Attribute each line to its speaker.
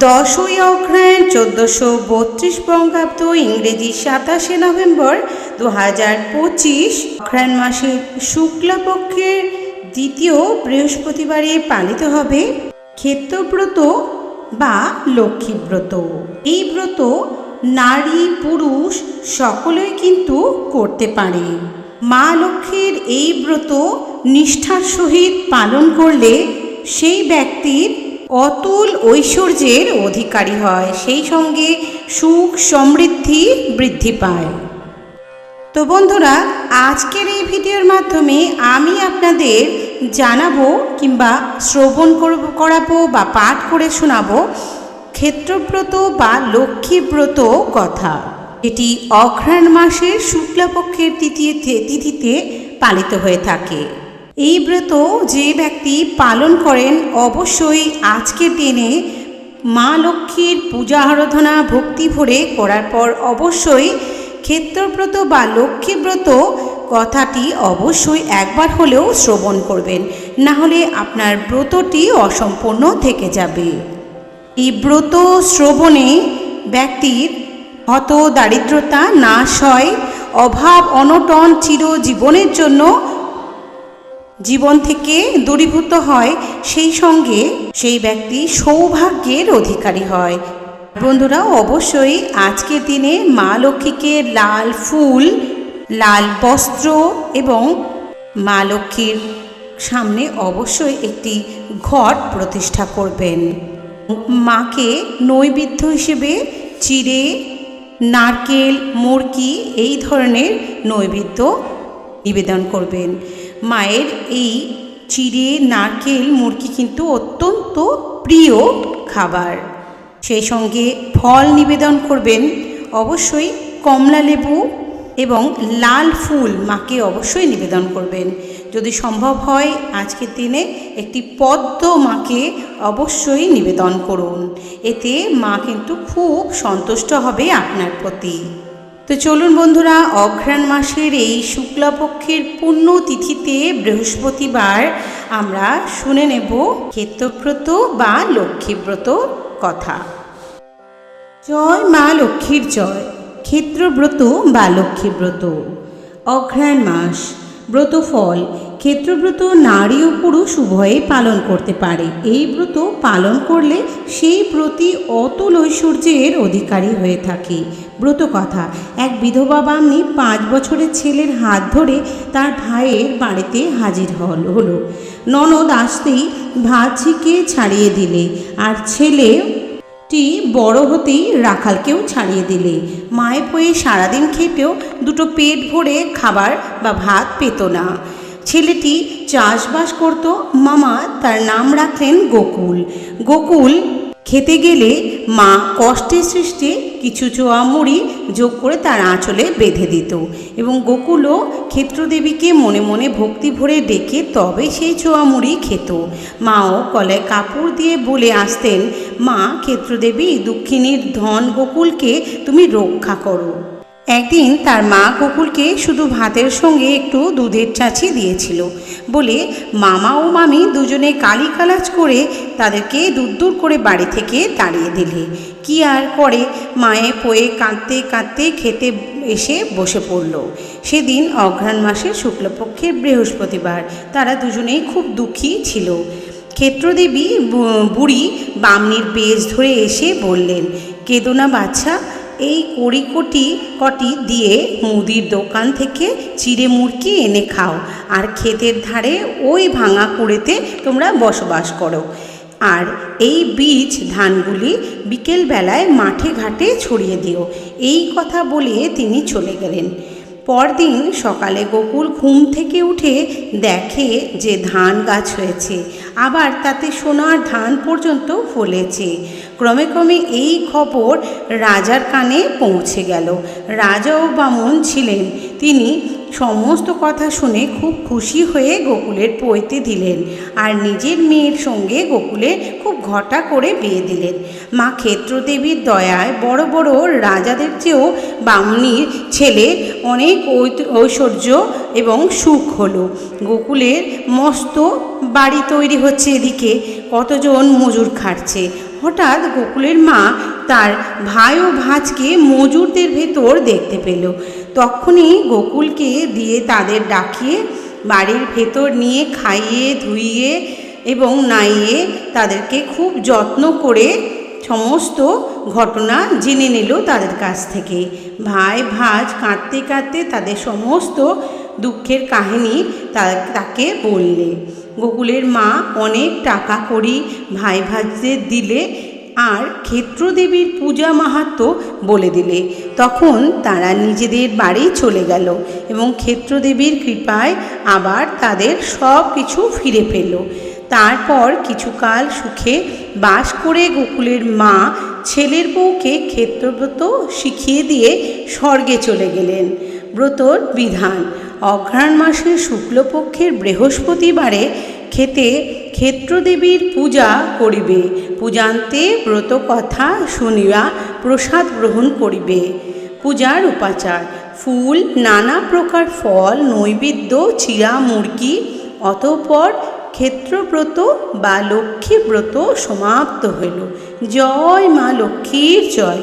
Speaker 1: দশই অগ্রহায়ণ চোদ্দোশো বত্রিশ বঙ্গাব্দ ইংরেজি সাতাশে নভেম্বর দু হাজার পঁচিশ অগ্রহায়ণ মাসের শুক্লাপক্ষের দ্বিতীয় বৃহস্পতিবারে পালিত হবে ক্ষেত্রব্রত বা লক্ষ্মীব্রত। এই ব্রত নারী পুরুষ সকলেই কিন্তু করতে পারে। মা লক্ষ্মীর এই ব্রত নিষ্ঠার সহিত পালন করলে সেই ব্যক্তির অতুল ঐশ্বর্যের অধিকারী হয়, সেই সঙ্গে সুখ সমৃদ্ধি বৃদ্ধি পায়। তো বন্ধুরা, আজকের এই ভিডিওর মাধ্যমে আমি আপনাদের জানাব কিংবা শ্রবণ করব বা পাঠ করে শোনাবো ক্ষেত্রব্রত বা লক্ষ্মীব্রত কথা। এটি অঘ্রাণ মাসের শুক্লাপক্ষের তৃতীয় তিথিতে পালিত হয়ে থাকে। এই ব্রত যে ব্যক্তি পালন করেন অবশ্যই আজকের দিনে মা লক্ষ্মীর পূজা আরাধনা ভক্তি ভরে করার পর অবশ্যই ক্ষেত্রব্রত বা লক্ষ্মীব্রত কথাটি অবশ্যই একবার হলেও শ্রবণ করবেন। না হলে আপনার ব্রতটি অসম্পূর্ণ থেকে যাবে। এই ব্রত শ্রবণে ব্যক্তির হত দারিদ্রতা নাশ হয়, অভাব অনটন চির জীবনের জন্য জীবন থেকে দূরীভূত হয়, সেই সঙ্গে সেই ব্যক্তি সৌভাগ্যের অধিকারী হয়। বন্ধুরা, অবশ্যই আজকের দিনে মা লক্ষ্মীকে লাল ফুল, লাল বস্ত্র এবং মা লক্ষ্মীর সামনে অবশ্যই একটি ঘট প্রতিষ্ঠা করবেন। মাকে নৈবেদ্য হিসেবে চিড়ে, নারকেল মুরকি এই ধরনের নৈবেদ্য নিবেদন করবেন। মায়ের এই চিড়ে, নারকেল, মুরগি কিন্তু অত্যন্ত প্রিয় খাবার। সেই সঙ্গে ফল নিবেদন করবেন অবশ্যই কমলা লেবু এবং লাল ফুল মাকে অবশ্যই নিবেদন করবেন। যদি সম্ভব হয়, আজকের দিনে একটি পদ্ম মাকে অবশ্যই নিবেদন করুন। এতে মা কিন্তু খুব সন্তুষ্ট হবে আপনার প্রতি। তো চলুন বন্ধুরা, অঘ্রাণ মাসের এই শুক্লাপক্ষের পূর্ণ তিথিতে বৃহস্পতিবার আমরা শুনে নেব ক্ষেত্রব্রত বা লক্ষ্মীব্রত কথা। জয় মা লক্ষ্মীর জয়, ক্ষেত্রব্রত বা লক্ষ্মীব্রত, অঘ্রাণ মাস। ব্রতফল ক্ষেত্রব্রত নারী ও পুরুষ উভয়ে পালন করতে পারে। এই ব্রত পালন করলে সেই প্রতি অতুল ঐশ্বর্যের অধিকারী হয়ে থাকে। ব্রত কথা। এক বিধবা বামনি পাঁচ বছরের ছেলের হাত ধরে তার ভাইয়ের বাড়িতে হাজির হল হলো। ননদ আসতেই ভাত ঝিকে ছাড়িয়ে দিলে, আর ছেলে টি বড় হতেই রাখালকেও ছাড়িয়ে দিলে। মায়ের পয়ে সারাদিন খেটেও দুটো পেট ভরে খাবার বা ভাত পেত না। ছেলেটি চাষবাস করত, মামা তার নাম রাখলেন গোকুল। গোকুল খেতে গেলে মা কষ্টের সৃষ্টি কিছু চোয়া মুড়ি যোগ করে তার আঁচলে বেঁধে দিত এবং গোকুলও ক্ষেত্রদেবীকে মনে মনে ভক্তি ভরে ডেকে তবে সেই চোয়া মুড়ি খেত। মাও কলায় কাপড় দিয়ে বলে আসতেন, মা, ক্ষেত্রদেবী দক্ষিণীর ধন গোকুলকে তুমি রক্ষা করো। একদিন তার মা গোকুলকে শুধু ভাতের সঙ্গে একটু দুধের চাচি দিয়েছিল বলে মামা ও মামি দুজনে কালি কালাজ করে তাদেরকে দূর দূর করে বাড়ি থেকে তাড়িয়ে দিলে। কি আর করে? মায়ে পয়ে কাঁদতে কাঁদতে খেতে এসে বসে পড়ল। সেদিন অঘ্রাণ মাসের শুক্লপক্ষের বৃহস্পতিবার তারা দুজনেই খুব দুঃখী ছিল। ক্ষেত্রদেবী বুড়ি বামনির বেশ ধরে এসে বললেন কেদোনা বাচ্চা এই কড়িকটি কটি দিয়ে মুদির দোকান থেকে চিড়ে মুরকি এনে খাও। আর ক্ষেতের ধারে ওই ভাঙা কুড়েতে তোমরা বসবাস করো। আর এই বীজ ধানগুলি বিকেলবেলায় মাঠে ঘাটে ছড়িয়ে দিও। এই কথা বলে তিনি চলে গেলেন। পরদিন সকালে গোকুল ঘুম থেকে উঠে দেখে যে ধান গাছ হয়েছে আবার তাতে সোনার ধান পর্যন্ত ফলেছে। ক্রমে ক্রমে এই খবর রাজার কানে পৌঁছে গেল। রাজা ও বামন ছিলেন। তিনি সমস্ত কথা শুনে খুব খুশি হয়ে গোকুলের পৈতে দিলেন আর নিজের মেয়ের সঙ্গে গোকুলের খুব ঘটা করে বিয়ে দিলেন। মা ক্ষেত্রদেবীর দয়ায় বড় বড় রাজাদের চেয়েও বামনির ছেলে অনেক ঐশ্বর্য এবং সুখ হলো। গোকুলের মস্ত বাড়ি তৈরি হচ্ছে এদিকে। কতজন মজুর খাটছে। হঠাৎ গোকুলের মা তার ভাই ও ভাজকে মজুরদের ভেতর দেখতে পেল। তখনই গোকুলকে দিয়ে তাদের ডাকিয়ে বাড়ির ভেতর নিয়ে খাইয়ে, ধুইয়ে এবং নাইয়ে তাদেরকে খুব যত্ন করে সমস্ত ঘটনা জেনে নিল তাদের কাছ থেকে। ভাই, ভাজ কাঁদতে কাঁদতে তাদের সমস্ত দুঃখের কাহিনী তাকে বললে। গোকুলের মা অনেক টাকা করি ভাই ভাজদের দিলে আর ক্ষেত্রদেবীর পূজা মাহাত্ম বলে দিলে। তখন তারা নিজেদের বাড়ি চলে গেল এবং ক্ষেত্রদেবীর কৃপায় আবার তাদের সব কিছু ফিরে পেল। তারপর কিছুকাল সুখে বাস করে গোকুলের মা ছেলের বউকে ক্ষেত্রব্রত শিখিয়ে দিয়ে স্বর্গে চলে গেলেন। ব্রতর বিধান। অঘ্রাণ মাসের শুক্লপক্ষের বৃহস্পতিবারে খেতে ক্ষেত্রদেবীর পূজা করিবে। পূজান্তে ব্রত কথা শুনিয়া প্রসাদ গ্রহণ করিবে। পূজার উপাচার, ফুল, নানা প্রকার ফল, নৈবেদ্য, চিরা, মুরগি, অতঃপর ক্ষেত্রব্রত বা লক্ষ্মী ব্রত সমাপ্ত হইল। জয় মা লক্ষ্মীর জয়।